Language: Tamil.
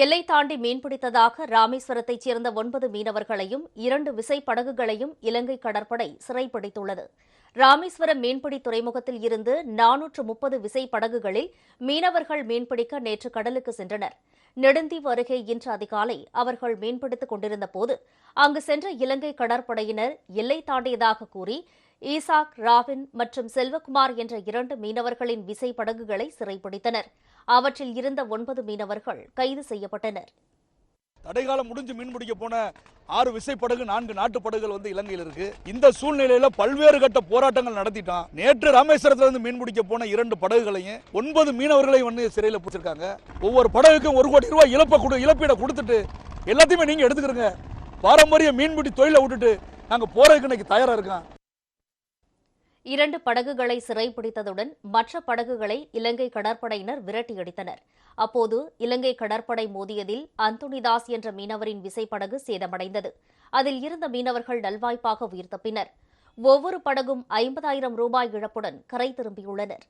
எல்லை தாண்டி மீன்பிடித்ததாக ராமேஸ்வரத்தைச் சேர்ந்த ஒன்பது மீனவர்களையும் இரண்டு விசைப்படகுகளையும் இலங்கை கடற்படை சிறைப்பிடித்துள்ளது. ராமேஸ்வரம் மீன்பிடி துறைமுகத்தில் இருந்து நானூற்று முப்பது விசைப்படகுகளில் மீனவர்கள் மீன்பிடிக்க நேற்று கடலுக்கு சென்றனர். நெடுந்தீவு அருகே இன்று அதிகாலை அவர்கள் மீன்பிடித்துக் கொண்டிருந்தபோது அங்கு சென்ற இலங்கை கடற்படையினர் எல்லை தாண்டியதாக கூறி ஈசாக் ராபின் மற்றும் செல்வகுமார் என்ற இரண்டு மீனவர்களின் விசைப்படகுகளை சிறைப்பிடித்தனா் அவற்றில் இருந்த ஒன்பது மீனவர்கள் கைது செய்யப்பட்டனர். தடைகாலம் முடிஞ்சு மீன் பிடிக்க போன ஆறு விசைப்படகு நான்கு நாட்டு படகுகள் வந்து இலங்கையில் இருக்கு. இந்த சூழ்நிலையில பல்வேறு கட்ட போராட்டங்கள் நடத்திட்டான். நேற்று ராமேஸ்வரத்துல இருந்து மீன் பிடிக்க போன இரண்டு படகுகளையும் ஒன்பது மீனவர்களையும் வந்து சிறையில் பிடிச்சிருக்காங்க. ஒவ்வொரு படகுக்கும் ஒரு கோடி ரூபாய் இழப்ப கொடு இழப்பீடை கொடுத்துட்டு எல்லாத்தையுமே நீங்க எடுத்துக்கிறங்க. பாரம்பரிய மீன்பிடி தொழிலை விட்டுட்டு நாங்க போறதுக்கு இன்னைக்கு தயாரா இருக்கோம் இரண்டு படகுகளை சிறைப்பிடித்ததுடன் மற்ற படகுகளை இலங்கை கடற்படையினர் விரட்டியடித்தனர். அப்போது இலங்கை கடற்படை மோதியதில் அந்தோனிதாஸ் என்ற மீனவரின் விசைப்படகு சேதமடைந்தது. அதில் இருந்த மீனவர்கள் நல்வாய்ப்பாக உயிர் தப்பினர் ஒவ்வொரு படகும் ஐம்பதாயிரம் ரூபாய் இழப்புடன் கரை திரும்பியுள்ளனர்.